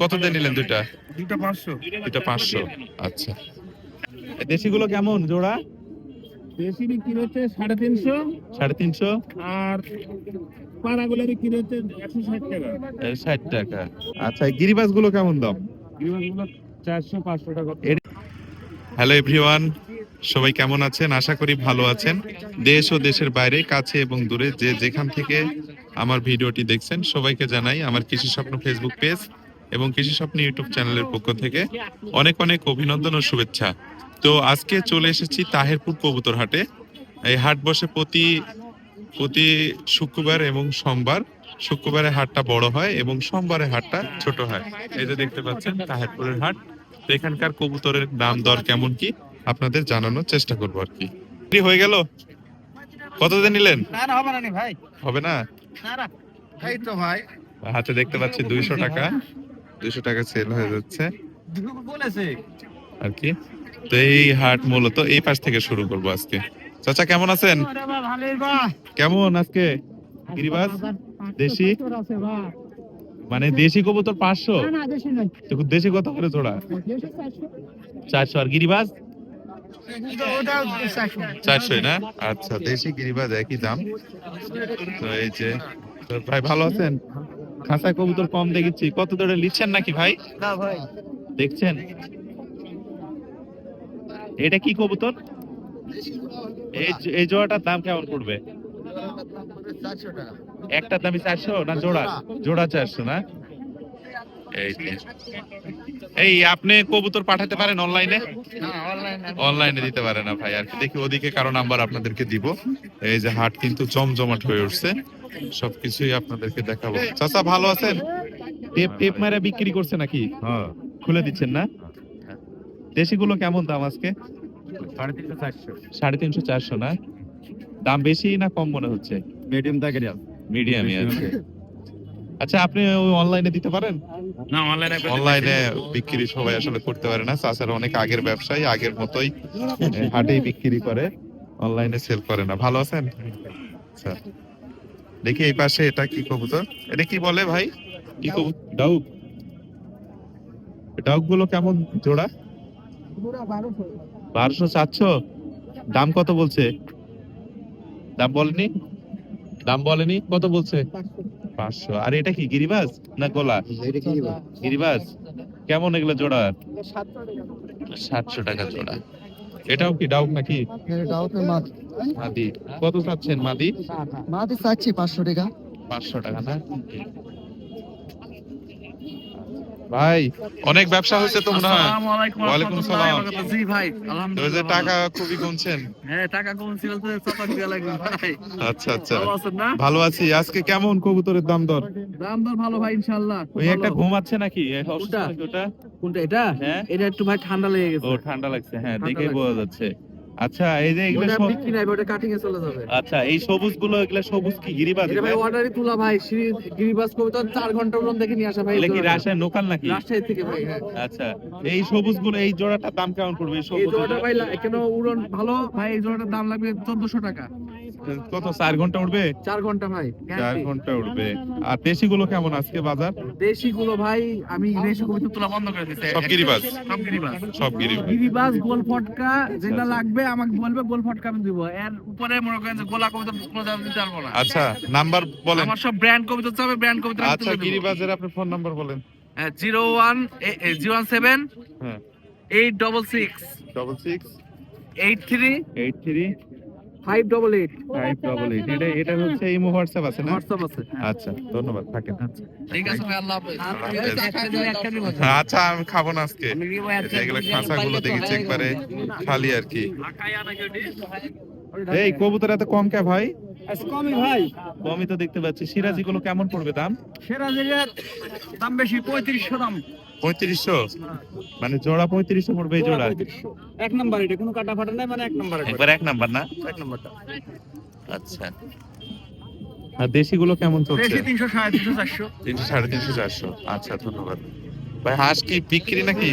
কত দিয়ে নিলেন দুইটা? দুটা পাঁচশো। দুইটা পাঁচশো। আচ্ছা। দেশিগুলো কেমন জোড়া? দেশি বিক্রি হচ্ছে সাড়ে তিনশো। সাড়ে তিনশো? আর পাড়াগুলো বিক্রি হচ্ছে একশো ষাট টাকা। ষাট টাকা। আচ্ছা গিরিবাসগুলো কেমন দাম? চারশো পাঁচশো টাকা। হ্যালো এভরিওয়ান সবাই কেমন আছেন? আশা করি ভালো আছেন। দেশ ও দেশের বাইরে কাছে এবং দূরে যে যেখান থেকে আমার ভিডিওটি দেখছেন সবাইকে জানাই আমার কৃষি স্বপ্ন ফেসবুক পেজ এবং কৃষি স্বপ্ন ইউটিউব চ্যানেলের পক্ষ থেকে অনেক অনেক অভিনন্দন ও শুভেচ্ছা। তো আজকে চলে এসেছি তাহেরপুর কবুতর হাটে। এই হাট বসে প্রতি প্রতি শুক্রবার এবং সোমবার শুক্রবারে হাটটা বড় হয় এবং সোমবারে হাটটা ছোট হয়। এই যে দেখতে পাচ্ছেন তাহেরপুরের হাট। তো এখানকার কবুতরের দাম দর কেমন কি আপনাদের জানানোর চেষ্টা করব আর কি। হয়ে গেল? কত দিয়ে নিলেন হবে না হাতে দেখতে পাচ্ছি দুইশো টাকা। দুইশো টাকা সেল হয়ে যাচ্ছে। আর কি? তো এই হাট মূলত এই পাশ থেকে শুরু করব আজকে। চাচা কেমন আছেন? কেমন আজকে? গিরিবাস? দেশি? মানে দেশি কবুতর পাঁচশো? তো দেশি কত করে জোড়া? চারশো। আর গিরিবাস? চারশোই না? আচ্ছা দেশি গিরিবাজ একই দাম। তো এই যে ভাই ভালো আছেন? খাঁচায় কবুতর কম দেখেছি। কত দূরে নিচ্ছেন নাকি ভাই? না ভাই। দেখছেন? এটা কি কবুতর? এই জোড়াটার দাম কেমন পড়বে? একটার দামই চারশো না জোড়া? জোড়া চারশো না? এই আপনি কবুতর পাঠাতে পারেন অনলাইনে? অনলাইনে। দিতে পারে না ভাই। আর কি দেখি ওদিকে কারও নাম্বার আপনাদেরকে দিব। এই যে হাট কিন্তু জমজমাট হয়ে উঠছে। সবকিছুই আপনাদেরকে দেখাবো। চাচা ভালো আছেন? টেপ টেপ মারা বিক্রি করছে নাকি? হ্যাঁ। খুলে দিচ্ছেন না? দেশিগুলো কেমন দাম আজকে? সাড়ে তিনশো চারশো না? দাম বেশি না কম মনে হচ্ছে? মিডিয়াম থাকে মিডিয়ামই আছে। আচ্ছা আপনি ওই অনলাইনে দিতে পারেন? না অনলাইনে অনলাইনে বিক্রি সবাই আসলে করতে পারে না। চাষার অনেক আগের ব্যবসায়ী আগের মতোই এ, হাটেই বিক্রি করে। অনলাইনে সেল করে না। ভালো আছেন? আচ্ছা। দেখি এই পাশে এটা কি কবুতর? এটা কি বলে ভাই? কি কবুতর? ডাউক। ডাউকগুলো কেমন জোড়া? বারোশো। চারশো? দাম কত বলছে? দাম বলেনি? দাম বলেনি? কত বলছে? পাঁচশো। আর এটা কি গিরিবাজ না গোলা? গিরিবাজ। কেমন এগুলো জোড়া? সাতশো টাকা জোড়া। এটাও কি ডাউক নাকি? মাদি। কত চাচ্ছেন মাদি? মাদি চাচ্ছি পাঁচশো টাকা। পাঁচশো টাকা না? ভাই অনেক ব্যবসা হয়েছে তো মনে হয়। ওয়ালাইকুম সালাম। জি ভাই আলহামদুলিল্লাহ টাকা খুবই কমছেন হ্যাঁ টাকা তো চাপাক লাগবে ভাই। আচ্ছা আচ্ছা। ভালো আছেন না? ভালো আছি। আজকে কেমন কবুতরের দাম দর? দাম দর ভালো ভাই ইনশাআল্লাহ। ওই একটা। ঘুমাচ্ছে নাকি? কোনটা? ওটা? কোনটা এটা? হ্যাঁ। এটা একটু ভাই ঠান্ডা লেগে গেছে। ও ঠান্ডা লাগছে। হ্যাঁ দেখেই বোঝা যাচ্ছে। আচ্ছা এই যে এগুলো সব- বিক্রি নাই ওটা কাটিং এ চলে যাবে। আচ্ছা এই সবুজগুলো এগুলো সবুজ কি গিরিবাজ? এটা ভাই অর্ডারই তুলা ভাই শ্রী গিরিবাস কবিতা চার ঘণ্টা উড়ন দেখে নিয়ে আসা ভাই এগুলো কি। রাজশাহী লোকাল নাকি? রাজশাহী থেকে ভাই হ্যাঁ। আচ্ছা এই সবুজগুলো এই জোড়াটার দাম কেমন পড়বে? এই এই জোড়াটা ভাই কেন উড়ন ভালো ভাই এই জোড়াটার দাম লাগবে চোদ্দশো টাকা। কত চার ঘণ্টা উঠবে? চার ঘণ্টা ভাই চার ঘণ্টা উঠবে। আর দেশি গুলো কেমন আজকে বাজার? দেশি গুলো ভাই আমি দেশি কবিতা তোলা বন্ধ করে দিতে। সব গিরিবাজ। সব গিরিবাজ। সব গিরিবাজ। গিরিবাজ গোল ফটকা যেটা লাগবে আমাকে বলবে গোল ফটকা আমি দিব। এর উপরে মনে করেন যে গোলা কবিতা কোনো দাম দিতে পারব না। আচ্ছা নাম্বার বলেন। আমার সব ব্র্যান্ড কবিতা চাবে ব্র্যান্ড কবিতা আচ্ছা গিরিবাজের আপনার ফোন নাম্বার বলেন। Zero one zero one seven হ্যাঁ। Eight double six double six eight three eight three five double eight five double eight এটা এটা হচ্ছে এই হোয়াটসঅ্যাপ আছে না? হোয়াটসঅ্যাপ আছে। আচ্ছা ধন্যবাদ থাকেন। ঠিক আছে ভাই আল্লাহ হাফেজ। আচ্ছা আমি খাব না আজকে। এগুলো খাঁচা গুলো দেখেছি একবারে খালি আর কি। এই কবুতর এত কম কে ভাই? কমই ভাই। কমই তো দেখতে পাচ্ছি। সিরাজি গুলো কেমন পড়বে দাম? সেরা জায়গার দাম বেশি পঁয়ত্রিশশো দাম। পঁয়ত্রিশশো? মানে জোড়া পঁয়ত্রিশশো পড়বে জোড়া এক নাম্বার এটা কোনো কাটা ফাটা নাই মানে এক নাম্বার একবার এক নাম্বার না? এক নাম্বারটা। আচ্ছা। আর দেশি গুলো কেমন চলছে? বেশি তিনশো সাড়ে তিনশো চারশো। তিনশো সাড়ে তিনশো চারশো। আচ্ছা ধন্যবাদ। ভাই হাঁস কি বিক্রি নাকি?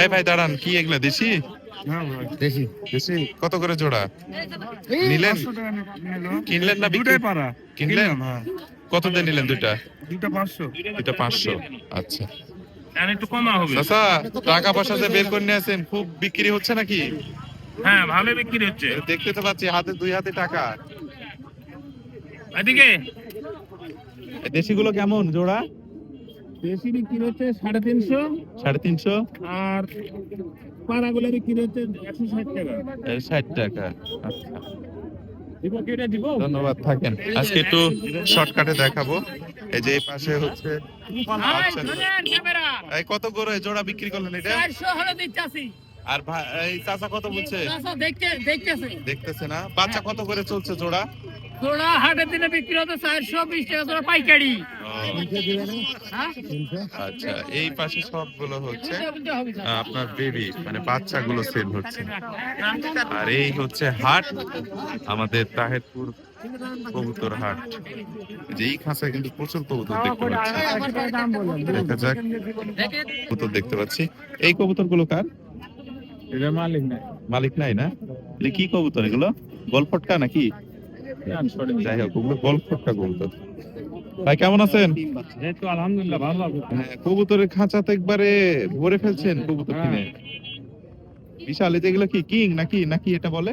এই ভাই দাঁড়ান কি এগুলা দেশি? হ্যাঁ দেখি। দেশি কত করে জোড়া? নিলেন? টাকা কিনলেন না দুটাই পারা কিনলেন? কত দিয়ে নিলেন দুইটা? দুইটা পাঁচশো। দুইটা পাঁচশো। আচ্ছা। একটু কমা হবে। চাচা টাকা পয়সা যে বের করে নিয়ে আসেন খুব বিক্রি হচ্ছে নাকি? হ্যাঁ ভালো বিক্রি হচ্ছে। দেখতে তো পাচ্ছি হাতে দুই হাতে টাকা। এদিকে। দেশিগুলো কেমন জোড়া? বেশি বিক্রি হচ্ছে সাড়ে তিনশো। সাড়ে তিনশো? আর বিক্রি হচ্ছে একশো ষাট টাকা। ষাট টাকা। আচ্ছা। ধন্যবাদ থাকেন। আজকে একটু শর্টকাটে দেখাবো। এই যে পাশে হচ্ছে। এই কত করে জোড়া বিক্রি করলেন এটা? আর এই চাচা কত বলছে? দেখতে দেখতেছে। না। বাচ্চা কত করে চলছে জোড়া? জোড়া হাটের দিনে বিক্রি হতো চারশো বিশ টাকা তোরা পাইকারি? আচ্ছা এই পাশে সবগুলো হচ্ছে আপনার বেবি মানে বাচ্চাগুলো সেল হচ্ছে। আর এই হচ্ছে হাট আমাদের তাহেরপুর কবুতর হাট। যে এই খাঁচায় কিন্তু প্রচুর কবুতর দেখতে পাচ্ছি। দেখা যাক কবুতর দেখতে পাচ্ছি। এই কবুতরগুলো কার? এটা মালিক নাই। মালিক নাই না? এটা কি কবুতর এগুলো? গলফটকা নাকি? যাই হোক ওগুলো গলফটকা কবুতর। ভাই কেমন আছেন? আলহামদুলিল্লাহ ভালো আছে। হ্যাঁ, কবুতরের খাঁচা তো একবারে ভরে ফেলছেন কবুতর কিনে। বিশাল এই যে এগুলো কি কিং নাকি নাকি এটা বলে?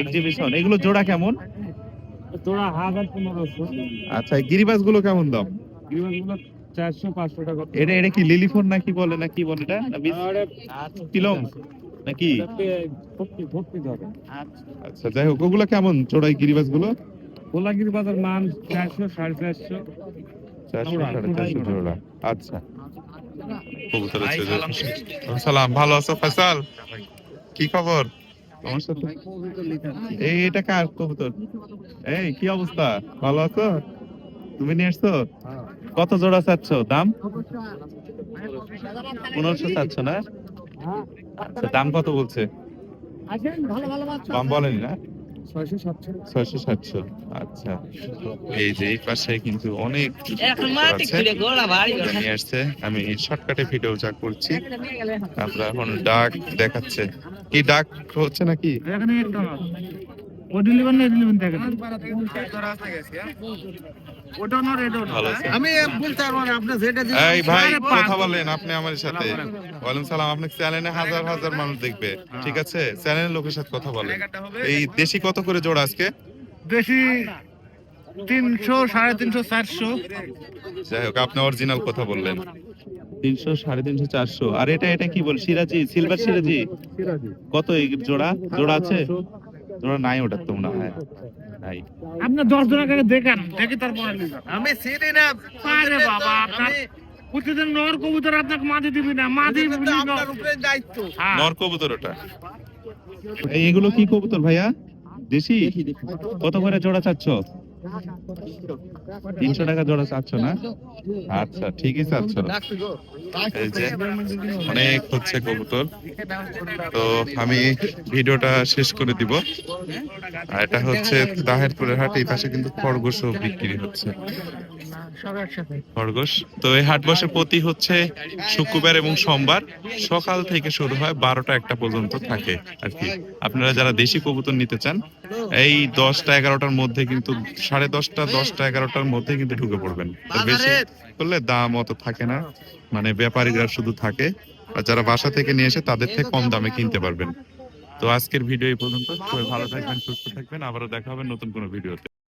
এক্সিবিশন এগুলো জোড়া কেমন? তোরা হাজার পনেরোশো আচ্ছা এই গিরিবাজগুলো কেমন দাম? গুলো চারশো পাঁচশো টাকা। এটা এটা কি লিলিফোন নাকি বলে নাকি বলে এটা? না তিলং? নাকি? ভর্তি ভর্তি ধরে। আচ্ছা যাই হোক ওগুলো কেমন জোড়াই গিরিবাসগুলো গোলাগিরি বাজার মান চারশো সাড়ে চারশো। চারশো সাড়ে চারশো জোড়া। জোড়া। আচ্ছা। সালাম। ভালো আছো ফয়সাল? কি খবর? তোমার সাথে? এই এটা কার কবুতর? এই কি অবস্থা? ভালো আছো? তুমি নিয়ে এসছো কত জোড়া চাচ্ছ? দাম? পনেরোশো চাচ্ছ না? আচ্ছা দাম কত বলছে? দাম বলেনি না? ছয়শো সাতশো। আচ্ছা। এই যে এই পাশে কিন্তু অনেক আছে। নিয়ে আসছে। আমি শর্টকাটে ভিডিও যা করছি আমরা এখন ডাক দেখাচ্ছে। কি ডাক হচ্ছে নাকি? এখানে একটা ও ডেলিভার না? ডেলিভার দেখে ওটা না রেড ভালো আছে। আমি বলতে পারব না আপনি যেটা এই ভাই আরে কথা পাগল। বলেন আপনি আমার সাথে। ওয়ালাইকুম সালাম আপনি চ্যানেলে হাজার হাজার মানুষ দেখবে ঠিক আছে? চ্যানেলের লোকের সাথে কথা বলেন। এই দেশি কত করে জোড়া আজকে? বেশি তিনশো সাড়ে তিনশো চারশো। যাই হোক আপনি অরিজিনাল কথা বললেন। তিনশো সাড়ে তিনশো চারশো। আর এটা এটা কি বল? সিরাজি সিলভার সিরাজি। কত এই জোড়া? জোড়া আছে? জোড়া নাই ওটা তো মনে হয় নাই। আপনি দশ জন আগে দেখান দেখে তারপর আমি। চিনি না। আরে বাবা আপনার প্রতিদিন নর কবুতর আপনাকে মাঝে দিবি না মাঝে আপনার উপরে দায়িত্ব। হ্যাঁ। নর কবুতর ওটা। এগুলো কি কবুতর ভাইয়া? দেশি। কত করে জোড়া চাচ্ছ? তিনশো টাকা জোড়া চাচ্ছ না? আচ্ছা ঠিকই চাচ্ছ। অনেক হচ্ছে কবুতর। তো আমি ভিডিওটা শেষ করে দিব। আর এটা হচ্ছে তাহেরপুরের হাট, এই পাশে কিন্তু খরগোশও বিক্রি হচ্ছে। খরগোশ। তো এই হাট বসে প্রতি হচ্ছে শুক্রবার এবং সোমবার সকাল থেকে শুরু হয় বারোটা একটা পর্যন্ত থাকে আর কি। আপনারা যারা দেশি কবুতর নিতে চান এই দশটা এগারোটার মধ্যে কিন্তু সাড়ে দশটা দশটা এগারোটার মধ্যে কিন্তু ঢুকে পড়বেন। বেশি করলে দাম অত থাকে না। মানে ব্যাপারীরা শুধু থাকে। আর যারা বাসা থেকে নিয়ে এসে তাদের থেকে কম দামে কিনতে পারবেন। তো আজকের ভিডিও এই পর্যন্ত। ভালো থাকবেন সুস্থ থাকবেন। আবারও দেখা হবে নতুন কোনো ভিডিওতে।